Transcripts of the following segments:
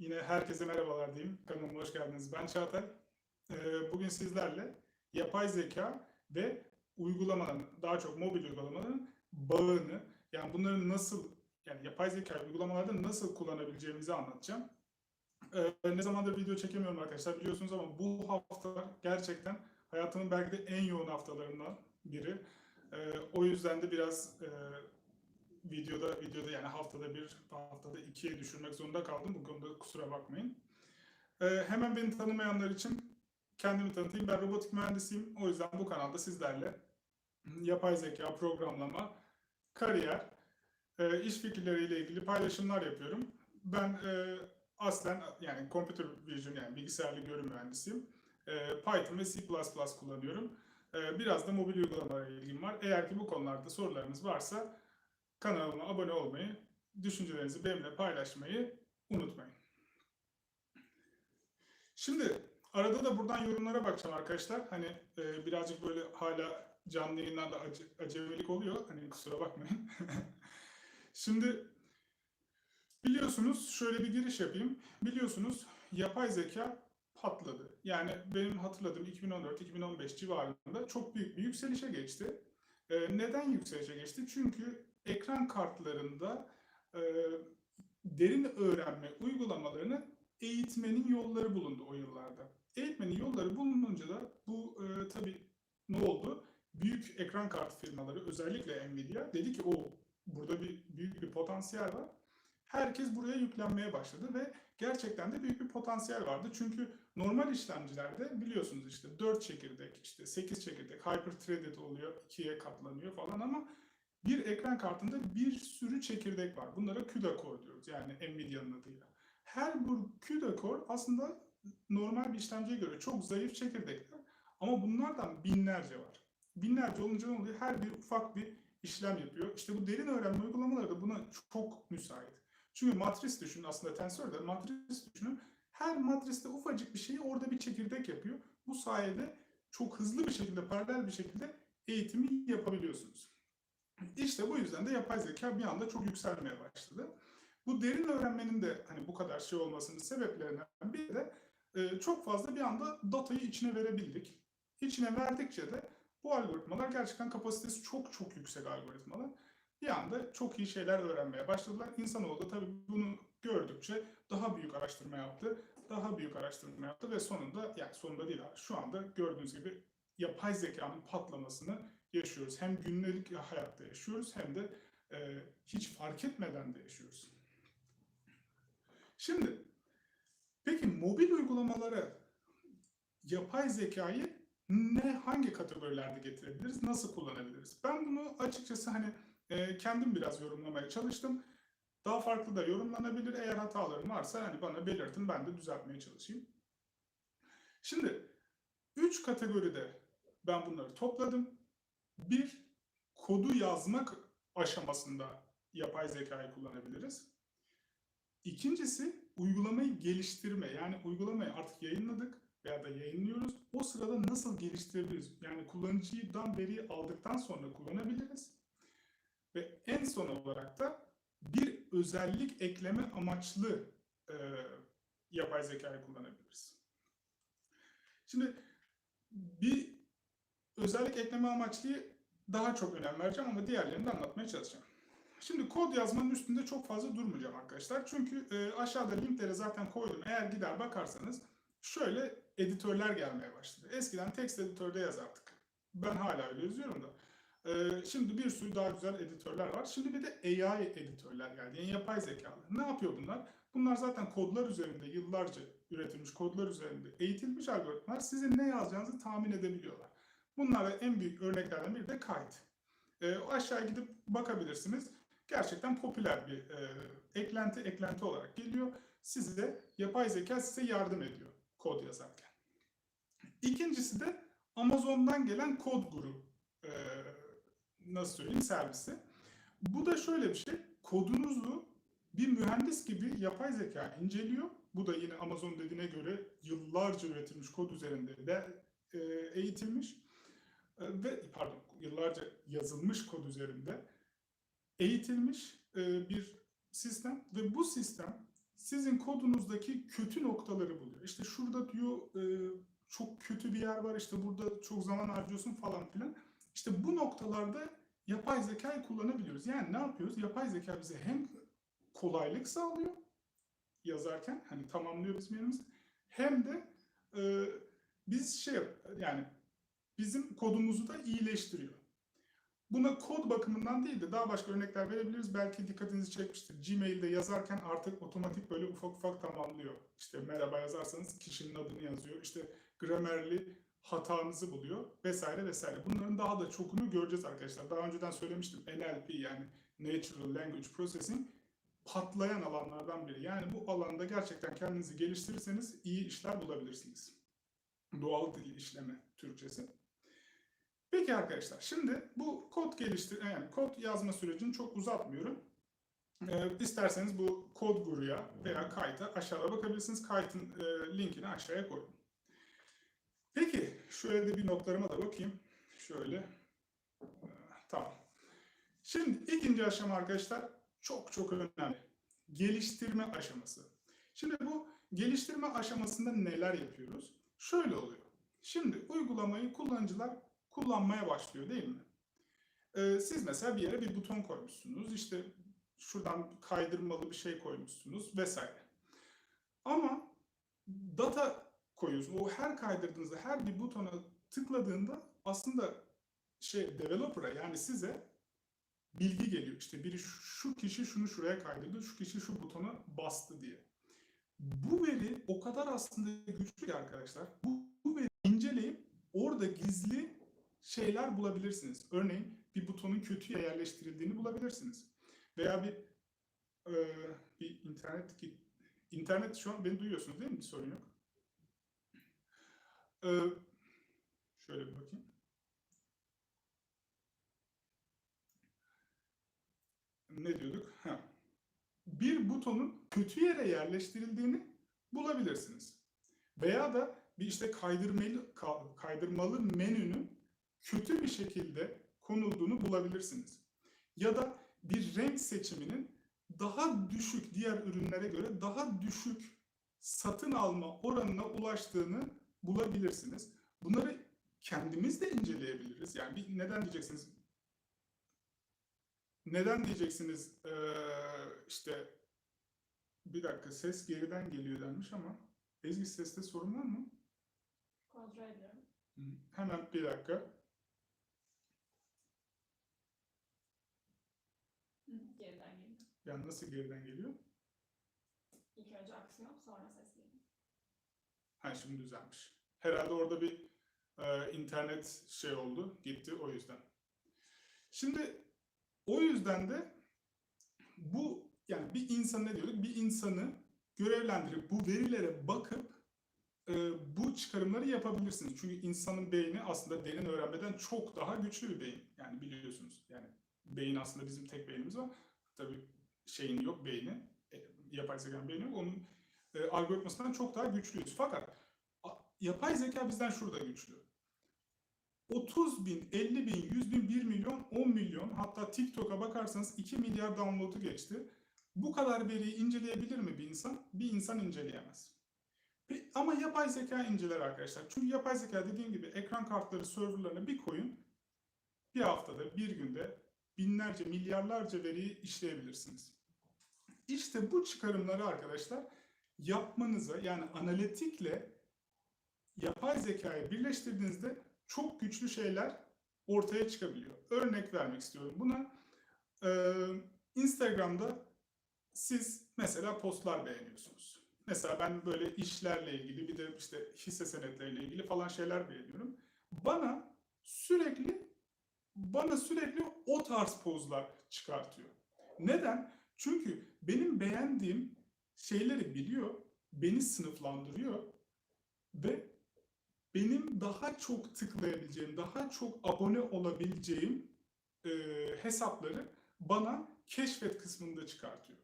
Yine herkese merhabalar diyeyim. Kanalıma hoş geldiniz. Ben Çağatay. Ee, Bugün sizlerle yapay zeka ve uygulamaların, daha çok mobil uygulamaların bağını, yani bunların nasıl, yani yapay zeka uygulamalarda nasıl kullanabileceğimizi anlatacağım. Ee, Ne zamandır video çekemiyorum arkadaşlar biliyorsunuz ama bu haftalar gerçekten hayatımın belki de en yoğun haftalarından biri. Ee, O yüzden de biraz e, videoda videoda yani haftada bir haftada ikiye düşürmek zorunda kaldım. Bu konuda kusura bakmayın. Ee, hemen beni tanımayanlar için kendimi tanıtayım. Ben robotik mühendisiyim. O yüzden bu kanalda sizlerle yapay zeka, programlama, kariyer, e, iş fikirleriyle ilgili paylaşımlar yapıyorum. Ben e, aslen yani computer vision yani bilgisayarlı görüm mühendisiyim. E, Python ve C++ kullanıyorum. E, biraz da mobil uygulamalara ilgim var. Eğer ki bu konularda sorularınız varsa kanalıma abone olmayı, düşüncelerinizi benimle paylaşmayı unutmayın. Şimdi arada da buradan yorumlara bakacağım arkadaşlar. Hani e, birazcık böyle hala canlı yayınlarda ace- acemilik oluyor. Hani kusura bakmayın. Şimdi biliyorsunuz şöyle bir giriş yapayım. Biliyorsunuz yapay zeka patladı. Yani benim hatırladığım 2014-2015 civarında çok büyük bir yükselişe geçti. E, neden yükselişe geçti? Çünkü ekran kartlarında e, derin öğrenme uygulamalarını eğitmenin yolları bulundu o yıllarda. Eğitmenin yolları bulununca da bu e, tabii ne oldu? Büyük ekran kartı firmaları özellikle Nvidia dedi ki o burada bir büyük bir potansiyel var. Herkes buraya yüklenmeye başladı ve gerçekten de büyük bir potansiyel vardı. Çünkü normal işlemcilerde biliyorsunuz işte 4 çekirdek, işte 8 çekirdek, hyper-threaded oluyor, ikiye katlanıyor falan ama bir ekran kartında bir sürü çekirdek var. Bunlara CUDA core diyoruz yani Nvidia'nın adıyla. Her bu CUDA core aslında normal bir işlemciye göre çok zayıf çekirdekler ama bunlardan binlerce var. Binlerce olunca ne oluyor? Her bir ufak bir işlem yapıyor. İşte bu derin öğrenme uygulamaları da buna çok müsait. Çünkü matris düşünün aslında tensör de matris düşünün. Her matriste ufacık bir şeyi orada bir çekirdek yapıyor. Bu sayede çok hızlı bir şekilde, paralel bir şekilde eğitimi yapabiliyorsunuz. İşte bu yüzden de yapay zeka bir anda çok yükselmeye başladı. Bu derin öğrenmenin de hani bu kadar şey olmasının sebeplerinden biri de e, çok fazla bir anda datayı içine verebildik. İçine verdikçe de bu algoritmalar gerçekten kapasitesi çok çok yüksek algoritmalar. Bir anda çok iyi şeyler öğrenmeye başladılar. İnsanoğlu da tabii bunu gördükçe daha büyük araştırma yaptı. Daha büyük araştırma yaptı ve sonunda yani sonunda değil şu anda gördüğünüz gibi yapay zekanın patlamasını yaşıyoruz. Hem günlük hayatta yaşıyoruz hem de e, hiç fark etmeden de yaşıyoruz. Şimdi peki mobil uygulamalara yapay zekayı ne hangi kategorilerde getirebiliriz? Nasıl kullanabiliriz? Ben bunu açıkçası hani e, kendim biraz yorumlamaya çalıştım. Daha farklı da yorumlanabilir. Eğer hatalarım varsa hani bana belirtin ben de düzeltmeye çalışayım. Şimdi üç kategoride ben bunları topladım. Bir, kodu yazmak aşamasında yapay zekayı kullanabiliriz. İkincisi, uygulamayı geliştirme. Yani uygulamayı artık yayınladık veya da yayınlıyoruz. O sırada nasıl geliştirebiliriz? Yani kullanıcıdan veri aldıktan sonra kullanabiliriz. Ve en son olarak da bir özellik ekleme amaçlı e, yapay zekayı kullanabiliriz. Şimdi bir özellik ekleme amaçlı daha çok önem vereceğim ama diğerlerini de anlatmaya çalışacağım. Şimdi kod yazmanın üstünde çok fazla durmayacağım arkadaşlar. Çünkü e, aşağıda linkleri zaten koydum. Eğer gider bakarsanız şöyle editörler gelmeye başladı. Eskiden text editörde yazardık. Ben hala öyle yazıyorum da. E, şimdi bir sürü daha güzel editörler var. Şimdi bir de AI editörler geldi. Yani yapay zekalar. Ne yapıyor bunlar? Bunlar zaten kodlar üzerinde yıllarca üretilmiş kodlar üzerinde eğitilmiş algoritmalar sizin ne yazacağınızı tahmin edebiliyorlar. Bunlara en büyük örneklerden biri de Kite. E, aşağı gidip bakabilirsiniz. Gerçekten popüler bir e, eklenti eklenti olarak geliyor. Size yapay zeka size yardım ediyor kod yazarken. İkincisi de Amazon'dan gelen kod guru e, nasıl söyleyeyim servisi. Bu da şöyle bir şey. Kodunuzu bir mühendis gibi yapay zeka inceliyor. Bu da yine Amazon dediğine göre yıllarca üretilmiş kod üzerinde de e, eğitilmiş ve pardon yıllarca yazılmış kod üzerinde eğitilmiş e, bir sistem ve bu sistem sizin kodunuzdaki kötü noktaları buluyor. İşte şurada diyor e, çok kötü bir yer var, işte burada çok zaman harcıyorsun falan filan. İşte bu noktalarda yapay zekayı kullanabiliyoruz. Yani ne yapıyoruz? Yapay zeka bize hem kolaylık sağlıyor yazarken, hani tamamlıyor bizim yerimizi, hem de e, biz şey yani bizim kodumuzu da iyileştiriyor. Buna kod bakımından değil de daha başka örnekler verebiliriz. Belki dikkatinizi çekmiştir. Gmail'de yazarken artık otomatik böyle ufak ufak tamamlıyor. İşte merhaba yazarsanız kişinin adını yazıyor. İşte gramerli hatanızı buluyor vesaire vesaire. Bunların daha da çokunu göreceğiz arkadaşlar. Daha önceden söylemiştim NLP yani Natural Language Processing patlayan alanlardan biri. Yani bu alanda gerçekten kendinizi geliştirirseniz iyi işler bulabilirsiniz. Doğal dil işleme Türkçesi. Peki arkadaşlar şimdi bu kod geliştir yani kod yazma sürecini çok uzatmıyorum. Ee, isterseniz bu kod guruya veya kayıta aşağıda bakabilirsiniz. Kayıtın e, linkini aşağıya koydum. Peki şöyle de bir notlarıma da bakayım. Şöyle. Ee, tamam. Şimdi ikinci aşama arkadaşlar çok çok önemli. Geliştirme aşaması. Şimdi bu geliştirme aşamasında neler yapıyoruz? Şöyle oluyor. Şimdi uygulamayı kullanıcılar kullanmaya başlıyor değil mi? Ee, siz mesela bir yere bir buton koymuşsunuz. İşte şuradan kaydırmalı bir şey koymuşsunuz vesaire. Ama data koyuyorsunuz. O her kaydırdığınızda, her bir butona tıkladığında aslında şey developer'a yani size bilgi geliyor. İşte biri şu kişi şunu şuraya kaydırdı, şu kişi şu butona bastı diye. Bu veri o kadar aslında güçlü ki arkadaşlar. Bu, bu veri inceleyip orada gizli şeyler bulabilirsiniz. Örneğin bir butonun kötüye yerleştirildiğini bulabilirsiniz. Veya bir e, bir internet internet şu an beni duyuyorsunuz değil mi? Bir sorun yok. E, şöyle bir bakayım. Ne diyorduk? Ha. Bir butonun kötü yere yerleştirildiğini bulabilirsiniz. Veya da bir işte kaydırmalı, kaydırmalı menünün kötü bir şekilde konulduğunu bulabilirsiniz. Ya da bir renk seçiminin daha düşük diğer ürünlere göre daha düşük satın alma oranına ulaştığını bulabilirsiniz. Bunları kendimiz de inceleyebiliriz. Yani bir, neden diyeceksiniz? Neden diyeceksiniz? Ee, işte bir dakika ses geriden geliyor denmiş ama Ezgi seste sorun var mı? Kontrol ediyorum. Hemen bir dakika. Geriden geliyor. Yani nasıl geriden geliyor? İlk önce aksiyon sonra ses geliyor. Ha şimdi düzelmiş. Herhalde orada bir e, internet şey oldu, gitti o yüzden. Şimdi o yüzden de bu yani bir insan ne diyorduk? Bir insanı görevlendirip bu verilere bakıp e, bu çıkarımları yapabilirsiniz. Çünkü insanın beyni aslında derin öğrenmeden çok daha güçlü bir beyin. Yani biliyorsunuz. Yani beyin aslında bizim tek beynimiz var. Tabii şeyin yok beyni. E, yapay zekanın beyni yok. Onun e, algoritmasından çok daha güçlüyüz. Fakat a, yapay zeka bizden şurada güçlü. 30 bin, 50 bin, 100 bin, 1 milyon, 10 milyon hatta TikTok'a bakarsanız 2 milyar download'u geçti. Bu kadar veriyi inceleyebilir mi bir insan? Bir insan inceleyemez. Ama yapay zeka inceler arkadaşlar. Çünkü yapay zeka dediğim gibi ekran kartları serverlarına bir koyun. Bir haftada, bir günde binlerce, milyarlarca veriyi işleyebilirsiniz. İşte bu çıkarımları arkadaşlar yapmanıza yani analitikle yapay zekayı birleştirdiğinizde çok güçlü şeyler ortaya çıkabiliyor. Örnek vermek istiyorum buna. Ee, Instagram'da siz mesela postlar beğeniyorsunuz. Mesela ben böyle işlerle ilgili bir de işte hisse senetleriyle ilgili falan şeyler beğeniyorum. Bana sürekli bana sürekli o tarz pozlar çıkartıyor. Neden? Çünkü benim beğendiğim şeyleri biliyor, beni sınıflandırıyor ve benim daha çok tıklayabileceğim, daha çok abone olabileceğim e, hesapları bana keşfet kısmında çıkartıyor.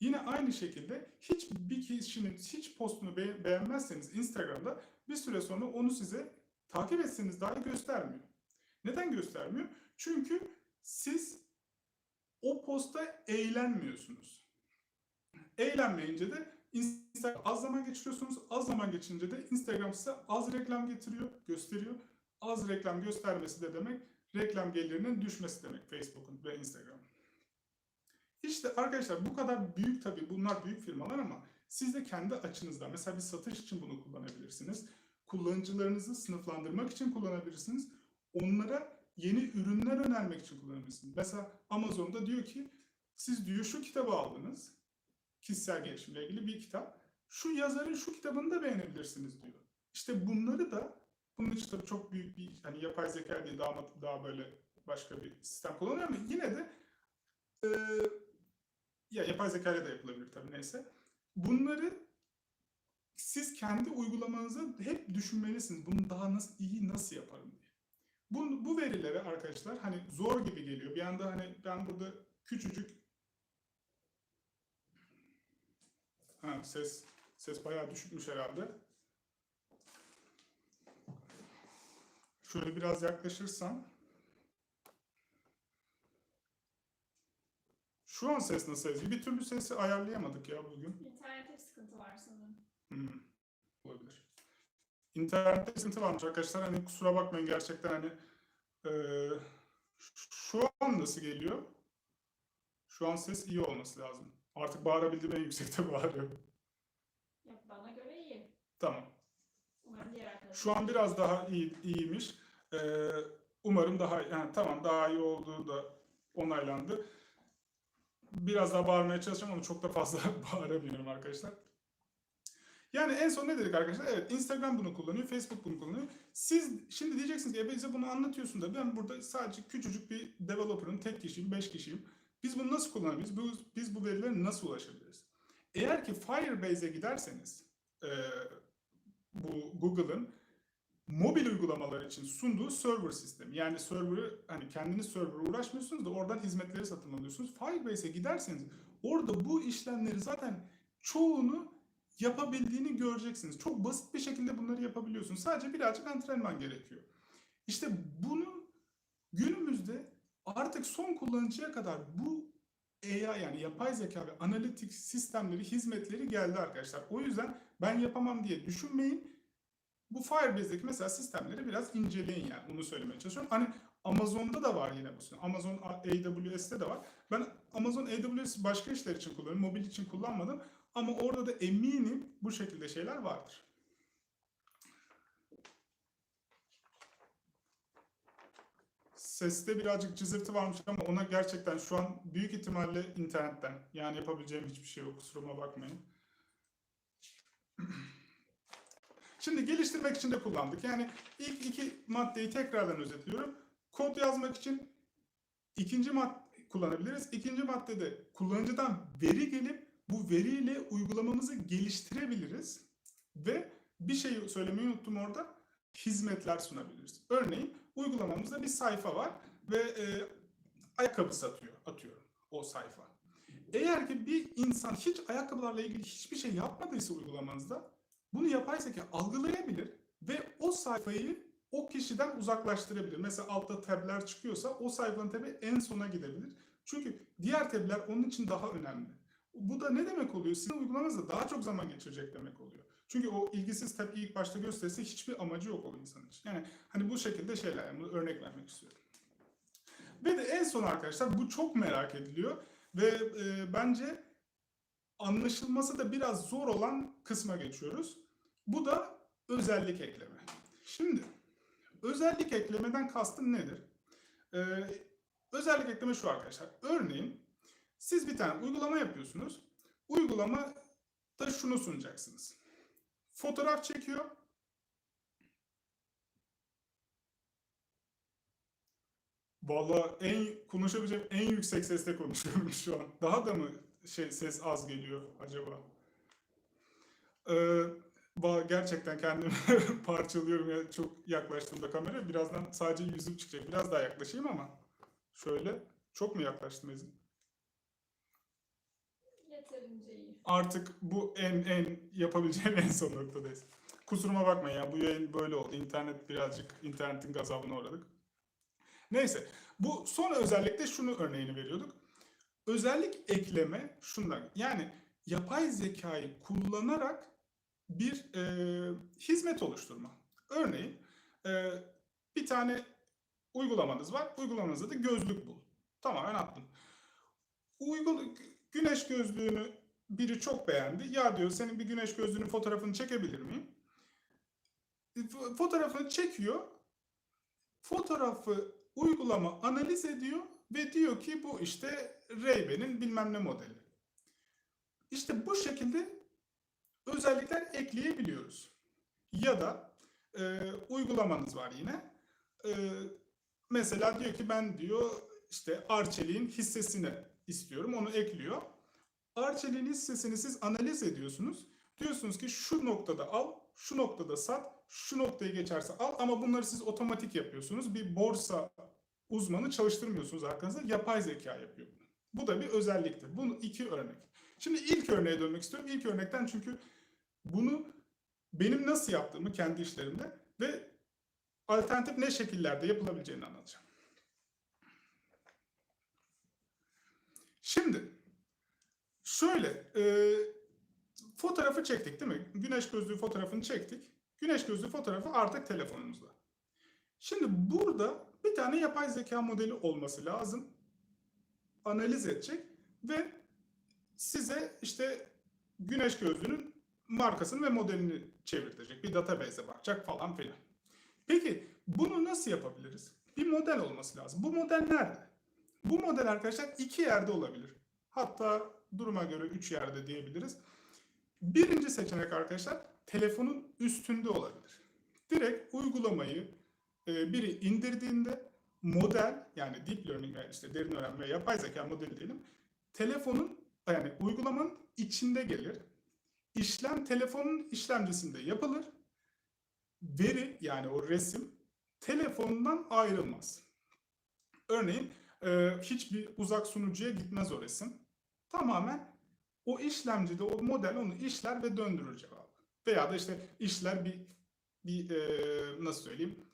Yine aynı şekilde hiç bir kişinin hiç postunu be- beğenmezseniz Instagram'da bir süre sonra onu size takip etseniz dahi göstermiyor. Neden göstermiyor? Çünkü siz o posta eğlenmiyorsunuz. Eğlenmeyince de Instagram az zaman geçiriyorsunuz. Az zaman geçince de Instagram size az reklam getiriyor, gösteriyor. Az reklam göstermesi de demek reklam gelirinin düşmesi demek Facebook'un ve Instagram'ın. İşte arkadaşlar bu kadar büyük tabii bunlar büyük firmalar ama siz de kendi açınızdan mesela bir satış için bunu kullanabilirsiniz. Kullanıcılarınızı sınıflandırmak için kullanabilirsiniz. Onlara yeni ürünler önermek için kullanabilirsiniz. Mesela Amazon'da diyor ki siz diyor şu kitabı aldınız. Kişisel gelişimle ilgili bir kitap. Şu yazarın şu kitabını da beğenebilirsiniz diyor. İşte bunları da bunun için tabii çok büyük bir hani yapay zeka diye daha daha böyle başka bir sistem kullanıyor ama yine de e, ya yapay zeka ile de yapılabilir tabii neyse. Bunları siz kendi uygulamanızı hep düşünmelisiniz. Bunu daha nasıl iyi nasıl yaparım diye. Bu, bu verileri arkadaşlar hani zor gibi geliyor. Bir anda hani ben burada küçücük ha, ses ses bayağı düşükmüş herhalde. Şöyle biraz yaklaşırsam. Şu an ses nasıl Ezgi? Bir türlü sesi ayarlayamadık ya bugün. İnternette bir sıkıntı var sanırım. Hmm, olabilir. İnternette sıkıntı varmış arkadaşlar. Hani kusura bakmayın gerçekten hani eee, şu an nasıl geliyor? Şu an ses iyi olması lazım. Artık bağırabildiğim en yüksekte bağırıyorum. Ya bana göre iyi. Tamam. Umarım diğer arkadaşlar. Şu an biraz daha iyi iyiymiş. Ee, umarım daha yani tamam daha iyi olduğu da onaylandı. Biraz daha bağırmaya çalışacağım ama çok da fazla bağıramıyorum arkadaşlar. Yani en son ne dedik arkadaşlar? Evet Instagram bunu kullanıyor, Facebook bunu kullanıyor. Siz şimdi diyeceksiniz ki "E, bize bunu anlatıyorsun da ben burada sadece küçücük bir developer'ım, tek kişiyim, beş kişiyim. Biz bunu nasıl kullanabiliriz? Bu- Biz bu verilere nasıl ulaşabiliriz? Eğer ki Firebase'e giderseniz e, bu Google'ın mobil uygulamalar için sunduğu server sistemi. Yani server'ı hani kendiniz server'a uğraşmıyorsunuz da oradan hizmetleri satın alıyorsunuz. Firebase'e giderseniz orada bu işlemleri zaten çoğunu yapabildiğini göreceksiniz. Çok basit bir şekilde bunları yapabiliyorsunuz. Sadece birazcık antrenman gerekiyor. İşte bunu günümüzde artık son kullanıcıya kadar bu AI yani yapay zeka ve analitik sistemleri, hizmetleri geldi arkadaşlar. O yüzden ben yapamam diye düşünmeyin. Bu Firebase'deki mesela sistemleri biraz inceleyin yani onu söylemeye çalışıyorum. Hani Amazon'da da var yine bu. Amazon AWS'te de var. Ben Amazon AWS başka işler için kullanıyorum. Mobil için kullanmadım. Ama orada da eminim bu şekilde şeyler vardır. Seste birazcık cızırtı varmış ama ona gerçekten şu an büyük ihtimalle internetten. Yani yapabileceğim hiçbir şey yok. Kusuruma bakmayın. Şimdi geliştirmek için de kullandık. Yani ilk iki maddeyi tekrardan özetliyorum. Kod yazmak için ikinci madde kullanabiliriz. İkinci maddede kullanıcıdan veri gelip bu veriyle uygulamamızı geliştirebiliriz. Ve bir şey söylemeyi unuttum orada. Hizmetler sunabiliriz. Örneğin uygulamamızda bir sayfa var ve e, ayakkabı satıyor, atıyorum o sayfa. Eğer ki bir insan hiç ayakkabılarla ilgili hiçbir şey yapmadıysa uygulamanızda bunu yapay zeka algılayabilir ve o sayfayı o kişiden uzaklaştırabilir. Mesela altta tabler çıkıyorsa o sayfanın tabi en sona gidebilir. Çünkü diğer tabler onun için daha önemli. Bu da ne demek oluyor? Sizin uygulamanızda daha çok zaman geçirecek demek oluyor. Çünkü o ilgisiz tab ilk başta gösterirse hiçbir amacı yok o insan için. Yani hani bu şekilde şeyler, yani örnek vermek istiyorum. Ve de en son arkadaşlar bu çok merak ediliyor ve e, bence anlaşılması da biraz zor olan kısma geçiyoruz. Bu da özellik ekleme. Şimdi özellik eklemeden kastım nedir? Ee, özellik ekleme şu arkadaşlar. Örneğin siz bir tane uygulama yapıyorsunuz. Uygulama da şunu sunacaksınız. Fotoğraf çekiyor. Valla en konuşabileceğim en yüksek sesle konuşuyorum şu an. Daha da mı şey ses az geliyor acaba? Ee, gerçekten kendimi parçalıyorum ya çok yaklaştığımda kameraya. Birazdan sadece yüzüm çıkacak. Biraz daha yaklaşayım ama şöyle çok mu yaklaştım Ezgi? Yeterince iyi. Artık bu en en yapabileceğim en son noktadayız. Kusuruma bakmayın ya bu yayın böyle oldu. İnternet birazcık internetin gazabına uğradık. Neyse bu son özellikle şunu örneğini veriyorduk. Özellik ekleme şundan yani yapay zekayı kullanarak bir e, hizmet oluşturma. Örneğin e, bir tane uygulamanız var. Uygulamanızda da gözlük bul. Tamamen attım. Uygul güneş gözlüğünü biri çok beğendi. Ya diyor senin bir güneş gözlüğünün fotoğrafını çekebilir miyim? F- Fotoğrafını çekiyor. Fotoğrafı uygulama analiz ediyor ve diyor ki bu işte Ray-Ban'in bilmem ne modeli. İşte bu şekilde özellikler ekleyebiliyoruz. Ya da e, uygulamanız var yine. E, mesela diyor ki ben diyor işte Arçelik'in hissesini istiyorum. Onu ekliyor. Arçelik'in hissesini siz analiz ediyorsunuz. Diyorsunuz ki şu noktada al, şu noktada sat, şu noktayı geçerse al ama bunları siz otomatik yapıyorsunuz. Bir borsa uzmanı çalıştırmıyorsunuz arkanızda. Yapay zeka yapıyor bunu. Bu da bir özelliktir. Bunun iki örnek. Şimdi ilk örneğe dönmek istiyorum. İlk örnekten çünkü bunu benim nasıl yaptığımı kendi işlerimde ve alternatif ne şekillerde yapılabileceğini anlatacağım. Şimdi şöyle e, fotoğrafı çektik değil mi? Güneş gözlüğü fotoğrafını çektik. Güneş gözlüğü fotoğrafı artık telefonumuzda. Şimdi burada bir tane yapay zeka modeli olması lazım. Analiz edecek ve size işte güneş gözlüğünün markasını ve modelini çevirtecek. Bir database'e bakacak falan filan. Peki bunu nasıl yapabiliriz? Bir model olması lazım. Bu model nerede? Bu model arkadaşlar iki yerde olabilir. Hatta duruma göre üç yerde diyebiliriz. Birinci seçenek arkadaşlar telefonun üstünde olabilir. Direkt uygulamayı e, biri indirdiğinde model yani deep learning yani işte derin öğrenme yapay zeka modeli diyelim telefonun yani uygulamanın içinde gelir. İşlem telefonun işlemcisinde yapılır. Veri yani o resim telefondan ayrılmaz. Örneğin e, hiçbir uzak sunucuya gitmez o resim. Tamamen o işlemcide o model onu işler ve döndürür cevabı. Veya da işte işler bir bir e, nasıl söyleyeyim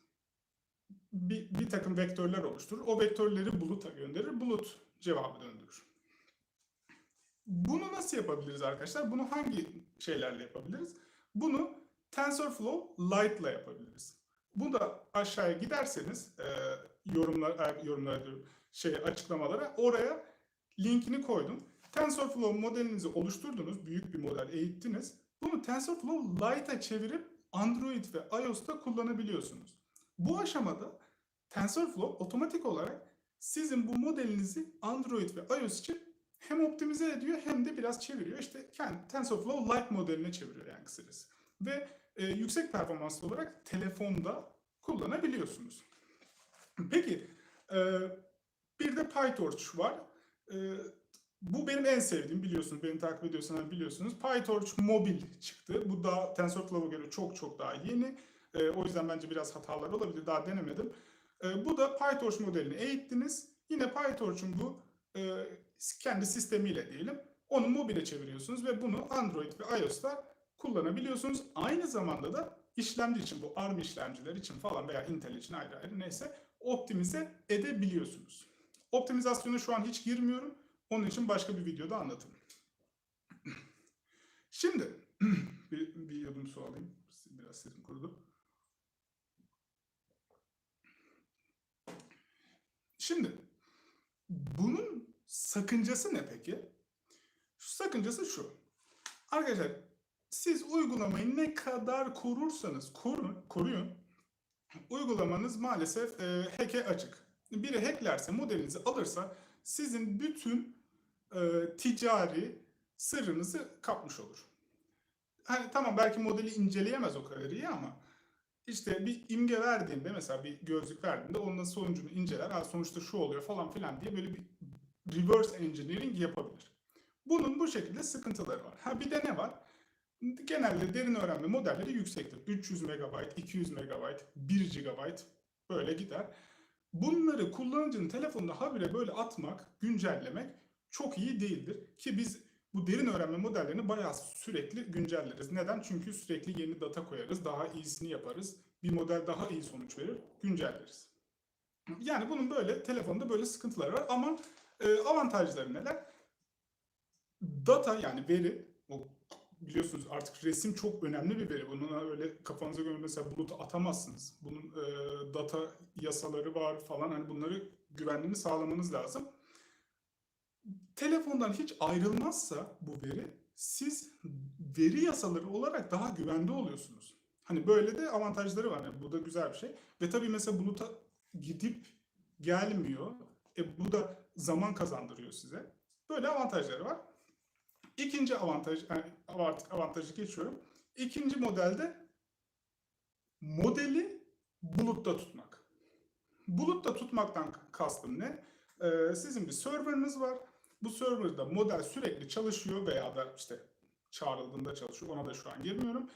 bir, bir takım vektörler oluşturur. O vektörleri buluta gönderir. Bulut cevabı döndürür. Bunu nasıl yapabiliriz arkadaşlar? Bunu hangi şeylerle yapabiliriz? Bunu TensorFlow Lite ile yapabiliriz. Bu da aşağıya giderseniz e, yorumlar, e, yorumlara diyorum, şey açıklamalara oraya linkini koydum. TensorFlow modelinizi oluşturdunuz, büyük bir model eğittiniz. Bunu TensorFlow Lite'a çevirip Android ve iOS'ta kullanabiliyorsunuz. Bu aşamada TensorFlow otomatik olarak sizin bu modelinizi Android ve iOS için hem optimize ediyor hem de biraz çeviriyor. İşte kendi TensorFlow Lite modeline çeviriyor yani kısacası. Ve e, yüksek performanslı olarak telefonda kullanabiliyorsunuz. Peki e, bir de PyTorch var. E, bu benim en sevdiğim biliyorsunuz. Beni takip ediyorsanız biliyorsunuz. PyTorch mobil çıktı. Bu da TensorFlow'a göre çok çok daha yeni. E, o yüzden bence biraz hatalar olabilir. Daha denemedim. E, bu da PyTorch modelini eğittiniz. Yine PyTorch'un bu e, kendi sistemiyle diyelim. Onu mobile çeviriyorsunuz ve bunu Android ve iOS'ta kullanabiliyorsunuz. Aynı zamanda da işlemci için bu ARM işlemciler için falan veya Intel için ayrı ayrı neyse optimize edebiliyorsunuz. Optimizasyona şu an hiç girmiyorum. Onun için başka bir videoda anlatırım. Şimdi bir, bir yudum su alayım. Biraz sesim kurudu. Şimdi bunun sakıncası ne peki? Şu sakıncası şu. Arkadaşlar siz uygulamayı ne kadar korursanız korun, koruyun. Uygulamanız maalesef e, hack'e açık. Biri hacklerse modelinizi alırsa sizin bütün e, ticari sırrınızı kapmış olur. Hani tamam belki modeli inceleyemez o kadar iyi ama işte bir imge verdiğinde mesela bir gözlük verdiğinde onun sonucunu inceler. Ha, sonuçta şu oluyor falan filan diye böyle bir reverse engineering yapabilir. Bunun bu şekilde sıkıntıları var. Ha bir de ne var? Genelde derin öğrenme modelleri yüksektir. 300 MB, 200 MB, 1 GB böyle gider. Bunları kullanıcının telefonuna habire böyle atmak, güncellemek çok iyi değildir. Ki biz bu derin öğrenme modellerini bayağı sürekli güncelleriz. Neden? Çünkü sürekli yeni data koyarız, daha iyisini yaparız. Bir model daha iyi sonuç verir, güncelleriz. Yani bunun böyle telefonda böyle sıkıntıları var ama e, avantajları neler? Data yani veri, o biliyorsunuz artık resim çok önemli bir veri. Bununla öyle kafanıza göre mesela buluta atamazsınız. Bunun e, data yasaları var falan. Hani bunları güvenliğini sağlamanız lazım. Telefondan hiç ayrılmazsa bu veri siz veri yasaları olarak daha güvende oluyorsunuz. Hani böyle de avantajları var. Yani bu da güzel bir şey. Ve tabii mesela buluta gidip gelmiyor. E, bu da zaman kazandırıyor size. Böyle avantajları var. İkinci avantaj, yani artık avantajı geçiyorum. İkinci modelde modeli bulutta tutmak. Bulutta tutmaktan kastım ne? Ee, sizin bir serverınız var. Bu serverda model sürekli çalışıyor veya da işte çağrıldığında çalışıyor. Ona da şu an girmiyorum.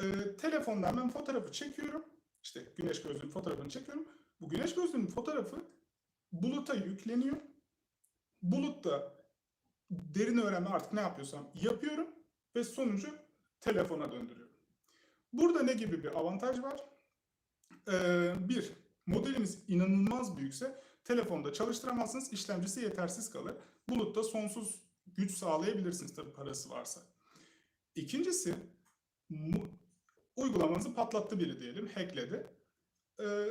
Ee, telefondan ben fotoğrafı çekiyorum. İşte güneş gözlüğünün fotoğrafını çekiyorum. Bu güneş gözlüğünün fotoğrafı buluta yükleniyor. Bulutta derin öğrenme artık ne yapıyorsam yapıyorum ve sonucu telefona döndürüyorum. Burada ne gibi bir avantaj var? Ee, bir, modelimiz inanılmaz büyükse telefonda çalıştıramazsınız, işlemcisi yetersiz kalır. Bulutta sonsuz güç sağlayabilirsiniz tabii parası varsa. İkincisi, uygulamanızı patlattı biri diyelim, hackledi. Ee,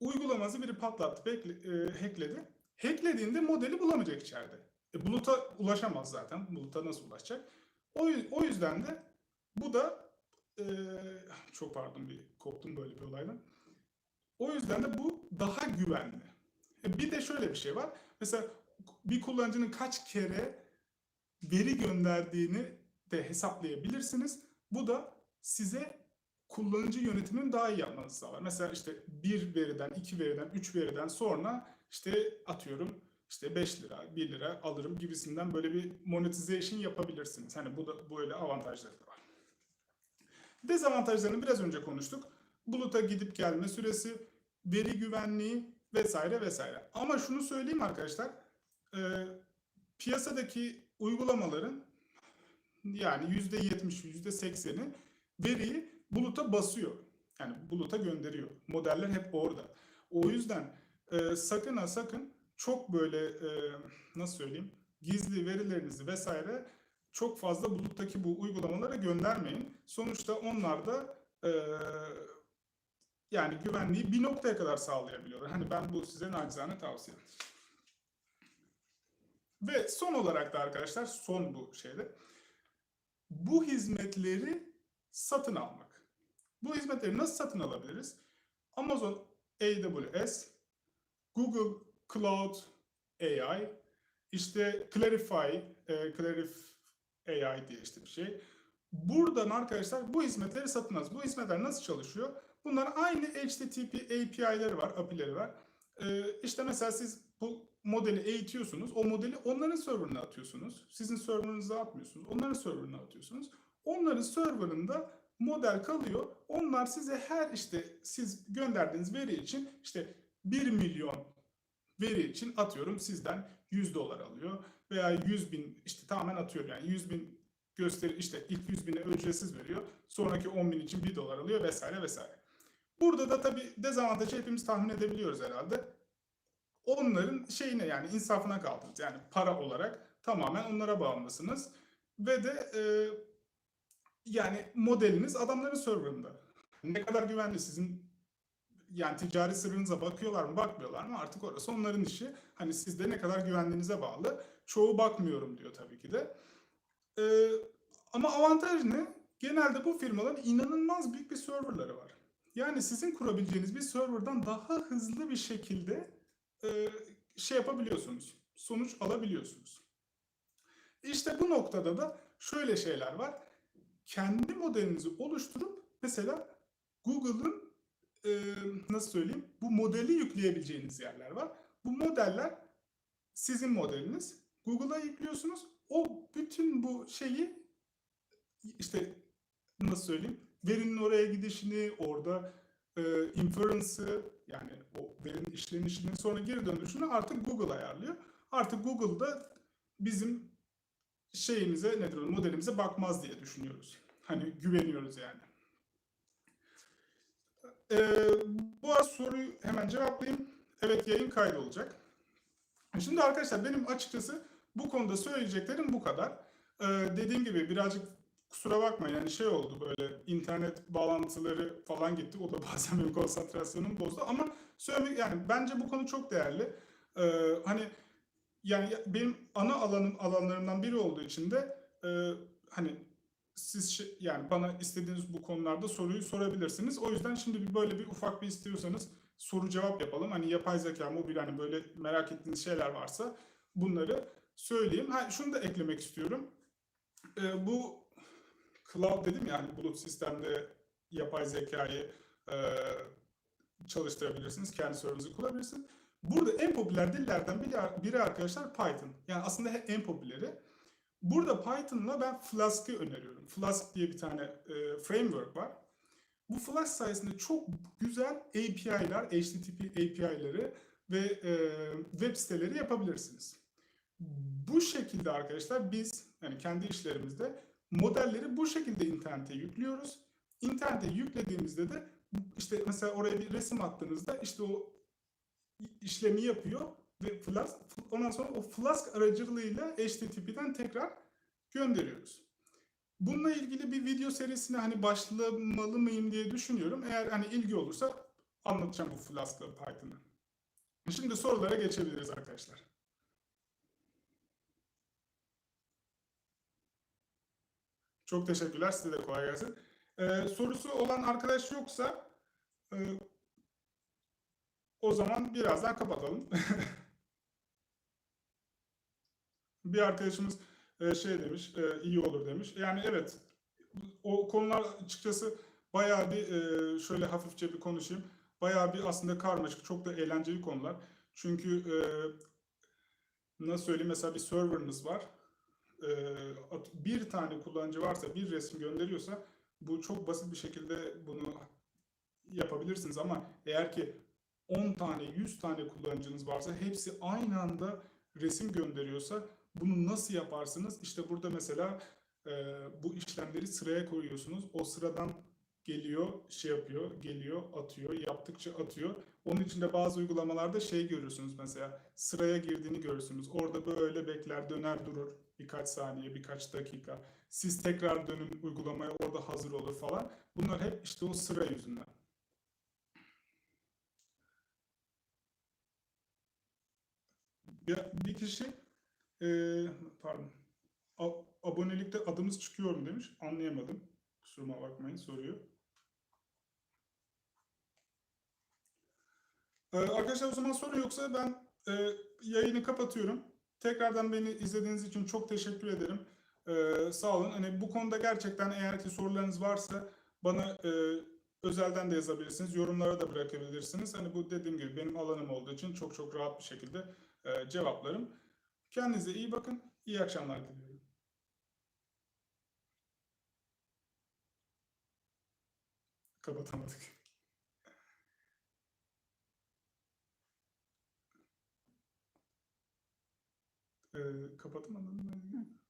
uygulamanızı biri patlattı, bekle- e, hackledi. Hacklediğinde modeli bulamayacak içeride. E, buluta ulaşamaz zaten. Buluta nasıl ulaşacak? O, o yüzden de bu da e, çok pardon bir koptum böyle bir olaydan. O yüzden de bu daha güvenli. E, bir de şöyle bir şey var. Mesela bir kullanıcının kaç kere veri gönderdiğini de hesaplayabilirsiniz. Bu da size kullanıcı yönetimini daha iyi yapmanızı sağlar. Mesela işte bir veriden, iki veriden, üç veriden sonra işte atıyorum işte 5 lira, 1 lira alırım gibisinden böyle bir monetization yapabilirsiniz. Hani bu da böyle avantajları da var. Dezavantajlarını biraz önce konuştuk. Buluta gidip gelme süresi, veri güvenliği vesaire vesaire. Ama şunu söyleyeyim arkadaşlar. e, piyasadaki uygulamaların yani %70, %80'i veriyi buluta basıyor. Yani buluta gönderiyor. Modeller hep orada. O yüzden e, sakın ha sakın çok böyle e, nasıl söyleyeyim gizli verilerinizi vesaire çok fazla buluttaki bu uygulamalara göndermeyin. Sonuçta onlar da e, yani güvenliği bir noktaya kadar sağlayabiliyorlar. Hani ben bu size nacizane tavsiyem. Ve son olarak da arkadaşlar son bu şeyde bu hizmetleri satın almak. Bu hizmetleri nasıl satın alabiliriz? Amazon AWS, Google Cloud AI, işte Clarify, e, Clarif AI diye işte bir şey. Buradan arkadaşlar bu hizmetleri satın alırız. Bu hizmetler nasıl çalışıyor? Bunlar aynı HTTP API'leri var, API'leri var. Ee, işte mesela siz bu modeli eğitiyorsunuz. O modeli onların serverına atıyorsunuz. Sizin serverınıza atmıyorsunuz. Onların serverına atıyorsunuz. Onların serverında model kalıyor. Onlar size her işte siz gönderdiğiniz veri için işte 1 milyon veri için atıyorum sizden 100 dolar alıyor veya 100 bin işte tamamen atıyorum yani 100 bin gösteri işte ilk 100 bine ücretsiz veriyor. Sonraki 10 bin için 1 dolar alıyor vesaire vesaire. Burada da tabii dezavantajı hepimiz tahmin edebiliyoruz herhalde. Onların şeyine yani insafına kaldınız. Yani para olarak tamamen onlara bağımlısınız. Ve de e, yani modeliniz adamların serverında. Ne kadar güvenli sizin yani ticari sırrınıza bakıyorlar mı bakmıyorlar mı artık orası onların işi. Hani sizde ne kadar güvenliğinize bağlı. Çoğu bakmıyorum diyor tabii ki de. Ee, ama avantaj ne? Genelde bu firmaların inanılmaz büyük bir serverları var. Yani sizin kurabileceğiniz bir serverdan daha hızlı bir şekilde e, şey yapabiliyorsunuz. Sonuç alabiliyorsunuz. İşte bu noktada da şöyle şeyler var. Kendi modelinizi oluşturup mesela Google'ın e, nasıl söyleyeyim bu modeli yükleyebileceğiniz yerler var. Bu modeller sizin modeliniz. Google'a yüklüyorsunuz. O bütün bu şeyi işte nasıl söyleyeyim verinin oraya gidişini orada e, inference'ı yani o verinin işlenişini sonra geri dönüşünü artık Google ayarlıyor. Artık Google'da bizim şeyimize nedir modelimize bakmaz diye düşünüyoruz. Hani güveniyoruz yani. Ee, bu arada soruyu hemen cevaplayayım. Evet yayın kaydı olacak. Şimdi arkadaşlar benim açıkçası Bu konuda söyleyeceklerim bu kadar. Ee, dediğim gibi birazcık kusura bakmayın yani şey oldu böyle internet bağlantıları falan gitti. O da bazen benim konsantrasyonumu bozdu ama söylemek yani bence bu konu çok değerli. Ee, hani yani benim ana alanım alanlarımdan biri olduğu için de e, hani siz şey- yani bana istediğiniz bu konularda soruyu sorabilirsiniz. O yüzden şimdi bir böyle bir ufak bir istiyorsanız soru cevap yapalım. Hani yapay zeka, mobil hani böyle merak ettiğiniz şeyler varsa bunları söyleyeyim. Ha şunu da eklemek istiyorum. Ee, bu cloud dedim ya hani bulut sistemde yapay zekayı e, çalıştırabilirsiniz. Kendi serverınızı kurabilirsiniz. Burada en popüler dillerden biri, biri arkadaşlar Python. Yani aslında en popüleri. Burada Python'la ben Flask'ı öneriyorum. Flask diye bir tane e, framework var. Bu Flask sayesinde çok güzel API'ler, HTTP API'leri ve e, web siteleri yapabilirsiniz. Bu şekilde arkadaşlar biz yani kendi işlerimizde modelleri bu şekilde internete yüklüyoruz. İnternete yüklediğimizde de işte mesela oraya bir resim attığınızda işte o işlemi yapıyor ve Flask ondan sonra o Flask aracılığıyla HTTP'den tekrar gönderiyoruz. Bununla ilgili bir video serisine hani başlamalı mıyım diye düşünüyorum. Eğer hani ilgi olursa anlatacağım bu Flask'la Python'ı. Şimdi sorulara geçebiliriz arkadaşlar. Çok teşekkürler. Size de kolay gelsin. Ee, sorusu olan arkadaş yoksa e, o zaman birazdan kapatalım. bir arkadaşımız e, şey demiş, e, iyi olur demiş. Yani evet, o konular açıkçası bayağı bir e, şöyle hafifçe bir konuşayım. Bayağı bir aslında karmaşık, çok da eğlenceli konular. Çünkü e, nasıl söyleyeyim mesela bir serverınız var. E, bir tane kullanıcı varsa, bir resim gönderiyorsa bu çok basit bir şekilde bunu yapabilirsiniz ama eğer ki 10 tane, 100 tane kullanıcınız varsa hepsi aynı anda resim gönderiyorsa bunu nasıl yaparsınız? İşte burada mesela e, bu işlemleri sıraya koyuyorsunuz. O sıradan geliyor, şey yapıyor, geliyor, atıyor, yaptıkça atıyor. Onun için de bazı uygulamalarda şey görürsünüz mesela sıraya girdiğini görürsünüz. Orada böyle bekler, döner durur birkaç saniye, birkaç dakika. Siz tekrar dönün uygulamaya orada hazır olur falan. Bunlar hep işte o sıra yüzünden. Bir, kişi eee, pardon abonelikte adımız çıkıyor mu demiş. Anlayamadım. Kusuruma bakmayın soruyu. Ee, arkadaşlar o zaman soru yoksa ben e, yayını kapatıyorum. Tekrardan beni izlediğiniz için çok teşekkür ederim. Ee, sağ olun. Hani bu konuda gerçekten eğer ki sorularınız varsa bana e, özelden de yazabilirsiniz. Yorumlara da bırakabilirsiniz. Hani bu dediğim gibi benim alanım olduğu için çok çok rahat bir şekilde e, cevaplarım. Kendinize iyi bakın. İyi akşamlar diliyorum. Kapatamadık. Ee, kapatamadım? Hı.